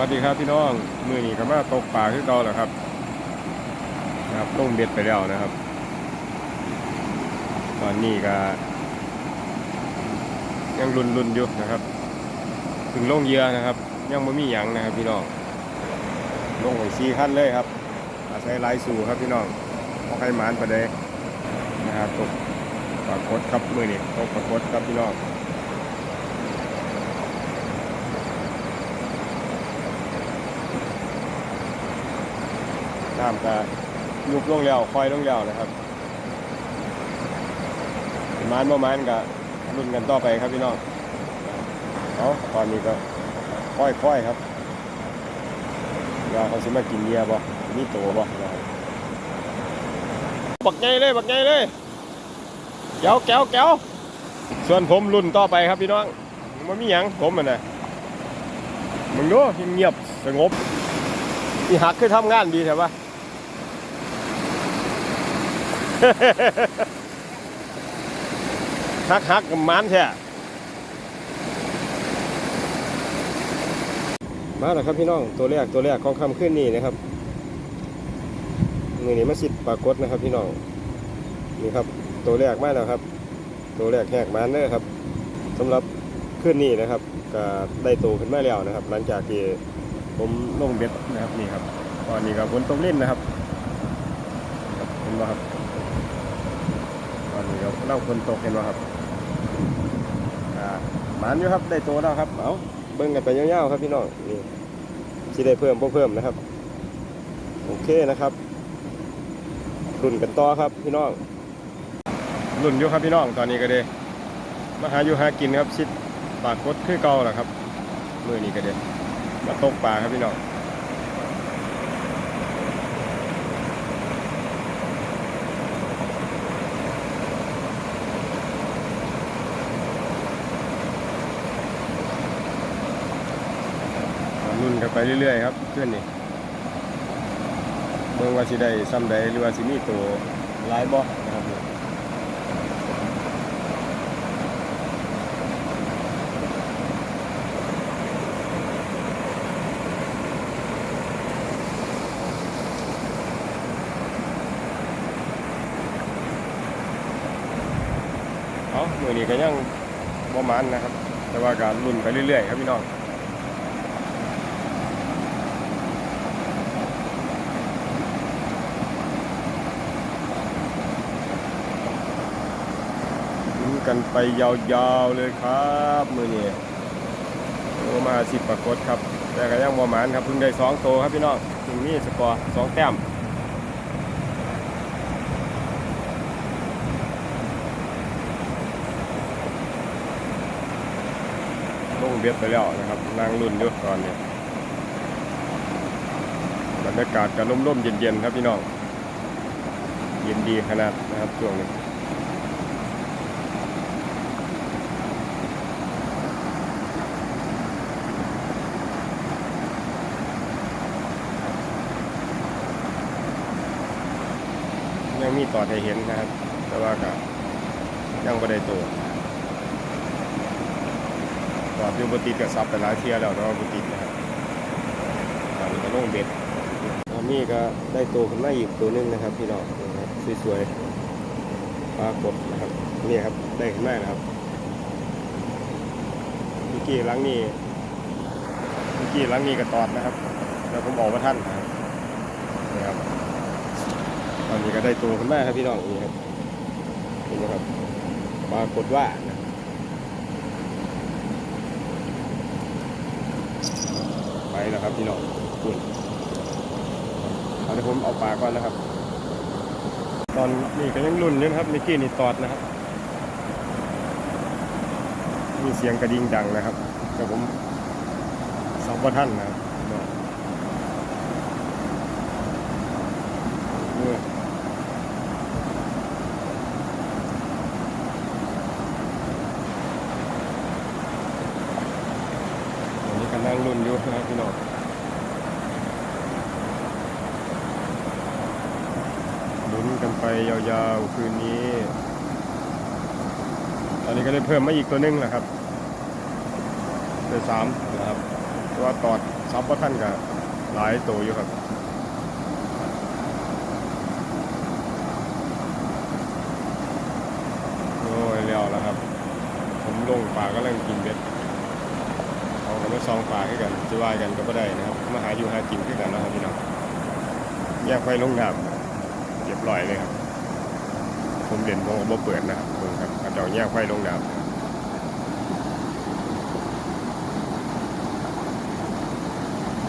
วัสดีครับพี่น้องมือนี้ก็มาตกปลาขึ้นเก่าแล้วครับนะครับลงเบ็ดไปแล้วนะครับ ตอนนี้ก็ ยังรุนรุนอยู่นะครับ ถึงลงเหยื่อนะครับ ยังไม่มีหยังนะครับ พี่น้องลงไปซีขั้นเลยครับ อาศัยลายสู่ครับพี่น้องพอใครหมานประเดยนะครับตกปลากดครับมือนี้ตกปลากดครับพี่น้อง น้ำก็ยุบลงแล้วคอยลงแล้วนะครับมานบ่มานก็รุ่นกันต่อไปครับพี่น้องเอาตอนนี้ก็ค่อยๆครับว่าเขาสิมากินเบียร์บ่มีโตบ่นะครับบักใหญ่เลยบักใหญ่เลยแก้วแก้วแก้วส่วนผมรุ่นต่อไปครับพี่น้องมันมีหยังผมมันนะมึงดูเงียบสงบอีหักคือทำงานดีใช่ปะ ฮักฮักกับมันแท้มาแล้วครับพี่น้องตัวแรกตัวแรกของคำขึ้นนี่นะครับมือนี้มาสิบปรากฏนะครับพี่น้องนี่ครับตัวแรกมาแล้วครับ ตัวแรกแหกมันเด้อครับสำหรับขึ้นนี่นะครับก็ได้โตขึ้นมาแล้วนะครับ หลังจากที่ผมลงเบ็ดนะครับนี่ครับตอนนี้ก็ฝนตกเล่นนะครับเห็นไหมครับ เล่าฝนตกเห็นไหมครับอ่าหมันอยู่ครับได้โตแล้วครับเอาเบิ่งกันไปยาวๆครับพี่น้องนี่ที่ได้เพิ่มบ่เพิ่มนะครับ โอเคนะครับรุ่นกันต่อครับพี่น้องรุ่นอยู่ครับพี่น้องตอนนี้ก็เด้มาหาอยู่หากินครับชิดปากกดคือเก่าแหละครับมือนี้ก็เด้มาตกปลาครับพี่น้อง กันไปเรื่อยๆครับเพื่อนนี่เบิ่งว่าสิได้ซ้ำใดหรือว่าสิมีตัวลายบ่นะครับเอามือนี้ก็ยังบ่มันนะครับ แต่ว่าการรุ่นไปเรื่อยๆ ครับพี่น้อง กันไปยาวๆเลยครับมือนี้โอมาสิบปรากฏครับ แต่ก็ยังบ่มันครับเพิ่งได้สองโตวครับพี่น้องเพิ่งมีสกอร์สองแต้มลงเบ็ดไปแล้วนะครับนั่งรุ่นยู่ตอนนี้บรรยากาศก็ร่มๆเย็นๆครับพี่น้อง เย็นดีขนาดนะครับช่วงนี้ ยังมีต่อให้เห็นนะครับ แต่ว่าก็ยังไม่ได้ตัวจอดอยู่บติดกับซับไปหลายเทียแล้วแต่ว่าบนติดนะครับตอนนี้ก็ลงเบ็ดตอนนี้ก็ได้ตัวขึ้นมาอีกตัวหนึงนะครับ พี่น้องนะสวยๆปลากดนะครับนี่ครับได้ขึ้นมานะครับเมื่อกี้ลังนี้เมื่อกี้ลังนี้ก็ตอดนะครับ แล้วผมออกมาท่านนะครับนี่ครับ ตอนนี้ก็ได้ตัวขึ้นมาครับพี่น้องนี่ครับนี่นะครับปรากฏว่าไปแล้วครับพี่น้องคุณเอาเดี๋ยวผมเอาปลาก่อนนะครับ ตอนนี้ก็ยังรุ่นอยู่นะครับเมื่อกี้นี่ตอดนะครับ มีเสียงกระดิ่งดังนะครับ แต่ผมสองพท่านนะครับเนี่ยอันนี้ก็นั่งรุ่นอยู่นะครับพี่น้อง ลุ้นกันไป ยาวๆคืนนี้ ตอนนี้ก็ได้เพิ่มมาอีกตัวหนึงนะครับเป็นสามนะครับเพราะว่าตอดซับว่าท่านกับหลายตัวอยู่ครับโอ้ยเลี้ยวแล้วครับ ผมลงป่าก็เร่งกินเบ็ดเขาก็มาซองป่าให้กันจะว่ากันก็ไม่ได้นะครับมาหาอยู่หากินให้กันนะครับพี่น้องแยกไฟลงน้ำเรียบร้อยเลยครับ ผมเด่นผมก็บ่เปิดนะครับเบิ่งครับเขาเจ้าแยกไฟลงน้ำ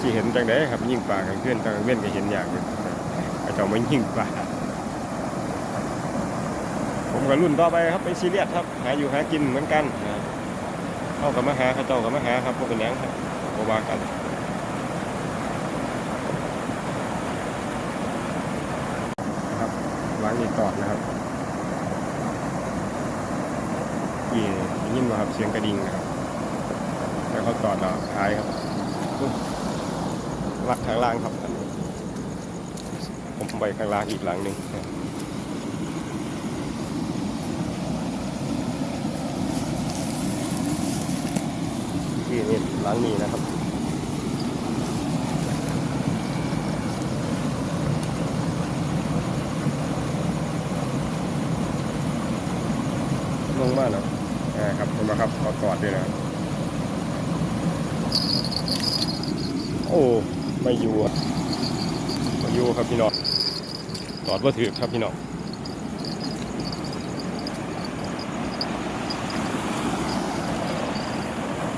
ที่เห็นจังไดครับยิ่งป่ากันเพื่อนทางเว้นก็เห็นอย่างอยู่เขาเจ้ามายิ่งป่าผมกับรุ่นต่อไปครับไปซีเรียสครับ หาอยู่หากินเหมือนกันนะครับเข้ากับมาหาเขาเจ้ากับมาหาครับพวกเป็นหยังครับบว่ากันนะครับล้างนี่ตอดนะครับ ยี่ได้ยินว่าครับเสียงกระดิ่งนะครับ แล้วเขาจอดเราท้ายครับลักข้างล่างครับผมไปข้างล่างอีกหลังหนึ่งที่นี่หลังนี้นะครับ ลงมาแล้วอ่าครับเห็นไหมครับเขากอดด้วยนะครับโอ้ไม่อยู่อะไม่อยู่ครับพี่น้อง กอดว่าถือครับพี่น้อง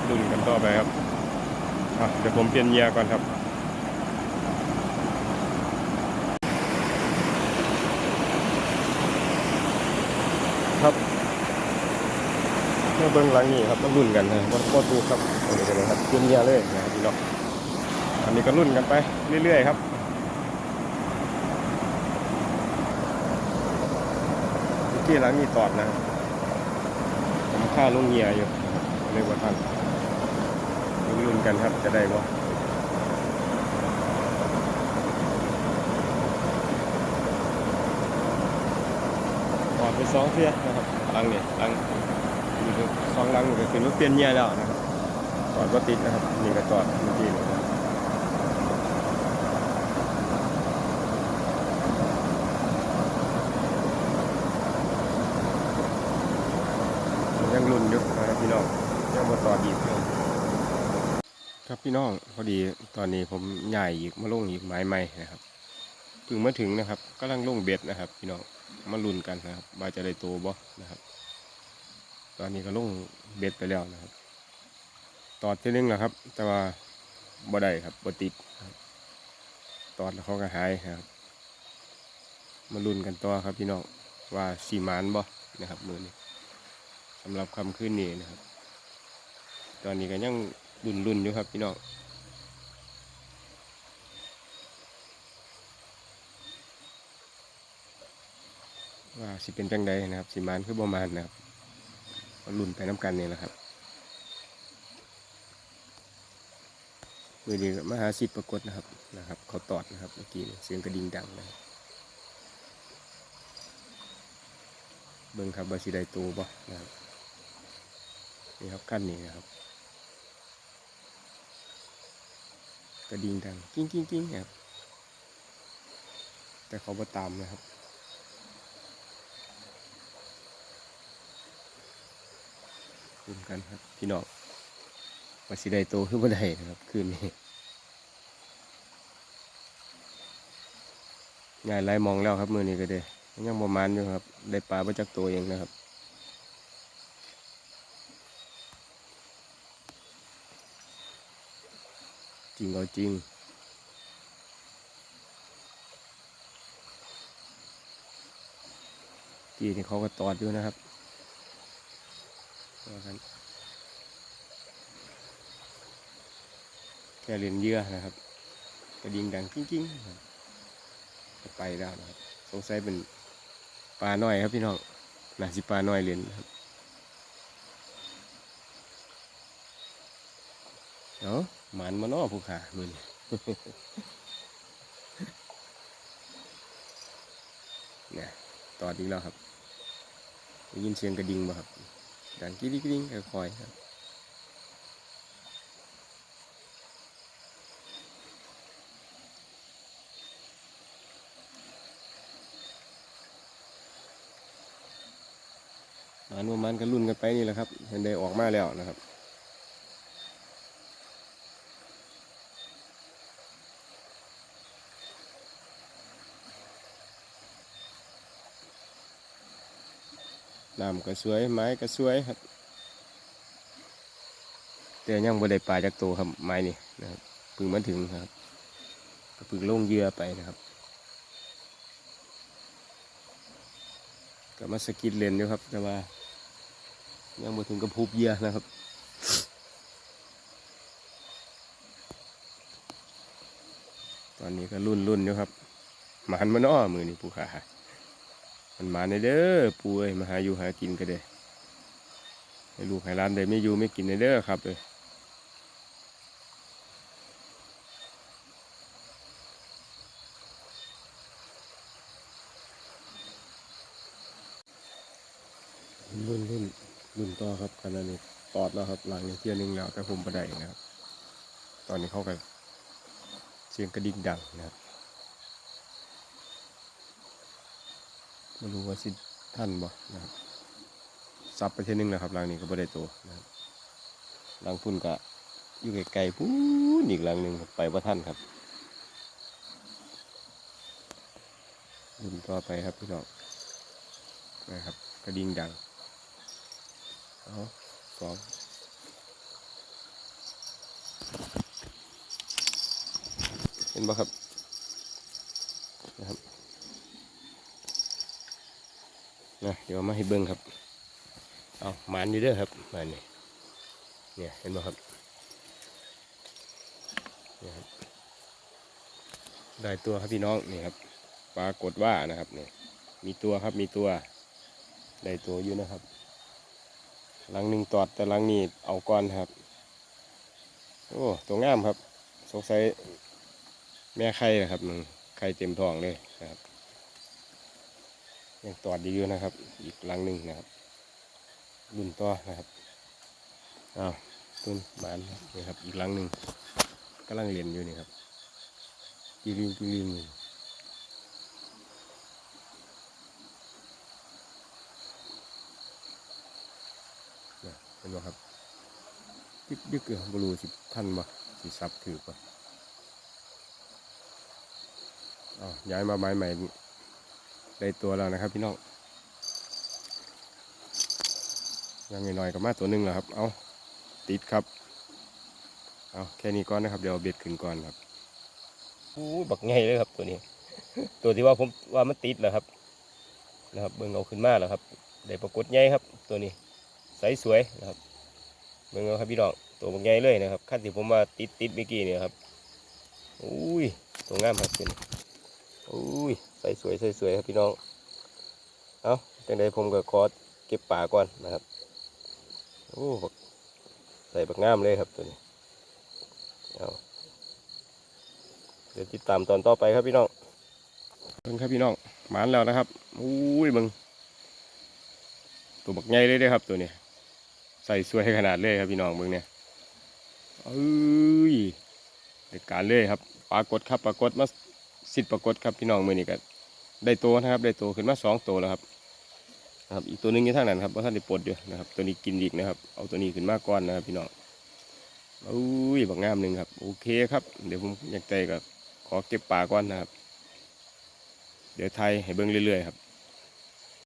ดุนกันต่อไปครับเดี๋ยวผมเปลี่ยนเยียร์ก่อนครับครับเมื่อเบิ้งหลังนี้ครับต้องรุ่นกันนะว่าว่าถูกครับตรงนี้กันเลยครับเปลี่ยนเยียร์เลยนะพี่น้องอันนี้ก็รุ่นกันไปเรื่อยๆครับ เมื่หลังนี้ตอดนะผมค่าลงเหยียอยู่เรียกว่าท่านลุ้นๆกันครับจะได้บ่ปอดไปสองเที่ยนะครับลังเนี่ยลังสองลังนี่ก็คือว่าเปลี่ยนเงียแล้วนะครับปอดก็ติดนะครับนี่ก็จอดเมื่อกี้นะค รุนยู่นะครับพี่น้องยังมาต่ออีครับครับพี่น้องพอดีตอนนี้ผมใหญ่อีกมาลงอีกไม้ใหม่นะครับเพิ่งมาถึงนะครับกำลังลงเบ็ดนะครับ พี่น้องมาลุ้นกันนะครับว่าจะได้โตบ่นะครับ ตอนนี้ก็ลงเบ็ดไปแล้วนะครับตอดทีนึงนะครับ แต่ว่าบ่ได้ครับบ่ติดตอดแล้วเขาก็หายนะครับมาลุ้นกันต่อครับพี่น้องว่าสีมานบ่นะครับมือนี้ สำหรับคำขึ้นนี้นะครับ ตอนนี้ก็ยังรุนรุนอยู่ครับพี่น้องว่าสิเป็นจังใดนะครับ สิมานคือประมาณนะครับรุนไปน้ำกันนี่แหละครับมือดีมหาสิทธิ์ปรากฏนะครับนะครับ เขาตอดนะครับเมื่อกี้เสียงกระดิ่งดังนะเบิ่งครับว่าสิได้ตัวบ่นะครับ นี่ครับขั้นนี้นะครับ กระดิ่งดังกิ้งกิ้งกิ้งครับ แต่เขาบ่ตามนะครับรุนกันครับ พี่น้องว่าสิได้โตขึ้นบ่ได้นะครับคืนนี้ง่ายไล่มองแล้วครับมือนี้ก็ได้ยังประมาณอยู่ครับ ได้ปลาประจักตัวเองนะครับ ริงเอาจริงกีนี่เขาก็ตอดอยู่นะครับว่ากันแค่เรียนเยื่อนะครับกระดิ่งดังกิ้งกิ้งๆจะไปแล้วนะครับ สงสัยเป็นปลาหน้อยครับพี่น้องน่าสิปลาหน้อยเรียนครับ เนาะหมันมาน้อผู้ขามือนี่นะตอดอีกแล้วครับได้ยินเสียงกระดิ่งบ่ครับ ดังกิ๊ดกิ๊งคอยครับมันมันกันรุ่นกันไปนี่แหละครับเห็นได้ออกมาแล้วนะครับ น้ำก็สวยไม้ก็สวยครับแต่ยังบ่ได้ปลาจากตัวครับไม้นี่นะครับเพึ่งมาถึงครับก็เพึ่งลงเยื่อไปนะครับก็มาสกิดเลนอยู่ครับ แต่ว่า ยังบ่ถึงกับพูบเยื่อนะครับตอนนี้ก็รุ่นรุ่นๆอยู่ครับหมันมันอ้อมือนี่ผู้ขา มันมาในเด้อปูเอ้ยมาหาอยู่หากินก็ได้ให้ลูกให้ร้านได้ไม่อยู่ไม่กินในเด้อครับเลยรุ่นรุ่นรุ่นต่อครับขณะนี้ตอดแล้วครับหลังนี้เที่ยหนึงแล้วแต่ผมประไดนะครับ ตอนนี้เข้าก็เสียงกระดิ่งดังนะครับ ไม่รู้ว่าสิท่านบ่นะครับซับไปเท่นึงแล้วครับหลังนี้ก็บ่ได้ตัวนะครับหลังพุ่นก็อยู่ไกลๆพูนอีกหลังหนึ่งไปว่าท่านครับรุ่นต่อไปครับพี่น้องนะครับกระดิ่งดังเอาสองเห็นบ่ครับนะครับ นะเดี๋ยวมาให้เบิ้งครับ เอาหมานอยู่เด้อครับหมานนี่เนี่ยเห็นไหมครับเนี่ยครับ ได้ตัวครับพี่น้องนี่ครับ ปรากฏว่านะครับเนี่ยมีตัวครับมีตัว ได้ตัวอยู่นะครับหลังหนึ่งตอดแต่หลังนี้เอาก้อนครับ โอ้ตัวงามครับสงสัยแม่ไข่นะครับหนึ่งไข่เต็มท้องเลยนะครับ ยังตอดดีอยู่นะครับ อีกหลังหนึ่งนะครับรุ่นต่อนะครับอ้าวต้นบานนี่ครับ อีกหลังหนึ่งกำลังเรียนอยู่นี่ครับกีริงกีริงนะเห็นไหมครับยึกยึกเออบรูสิท่านบ่สิซับถือป่ะอ้าวย้ายมาไม้ใหม่ ได้ตัวแล้วนะครับ พี่น้องยังหน้อยๆกับมาตัวหนึ่งแล้วครับ เอาติดครับ เอาแค่นี้ก่อนนะครับ เดี๋ยวเบ็ดขึ้นก่อนครับโอ้บักใหญ่เลยครับตัวนี้ ตัวที่ว่าผมว่ามันติดแล้วครับ นะครับเบิ่งเอาขึ้นมาแล้วครับได้ปรากฏใหญ่ครับ ตัวนี้ใสสวยนะครับเบิ่งเอาครับพี่น้องตัวบักใหญ่เลยนะครับขั้นที่ผมมาติดติดเมื่อกี้เนี่ยครับอุ้ยตัวงามครับตัวนี้อุ้ย ใส่สวยใส่สวยครับพี่น้อง เอาจังใดผมก็ขอเก็บป่าก่อนนะครับ โอ้ใส่บักงามเลยครับตัวนี้ เอาเดี๋ยวติดตามตอนต่อไปครับพี่น้องเบิ่งครับพี่น้องหมานแล้วนะครับอุ้ยเบิ่งตัวบักใหญ่เลยด้อครับตัวนี้ ใส่สวยขนาดเลยครับพี่น้องเบิ่งเนี่ยเอ้ยเด็ดการเลยครับ ปรากฏครับปรากฏมาสิทธิ์ปรากฏครับพี่น้องมือนี้ก็ ได้ตัวนะครับ ได้ตัวขึ้นมาสองตัวแล้วครับนะครับอีกตัวนึงอยู่ทางนั้นครับเพราะท่านได้ปลดอยู่นะครับ ตัวนี้กินอีกนะครับ เอาตัวนี้ขึ้นมาก่อนนะครับพี่น้องอุ้ยบักงามหนึ่งครับ โอเคครับ เดี๋ยวผมอยากใจกับขอเก็บปลาก่อนนะครับ เดี๋ยวไทยให้เบิ้งเรื่อยๆครับ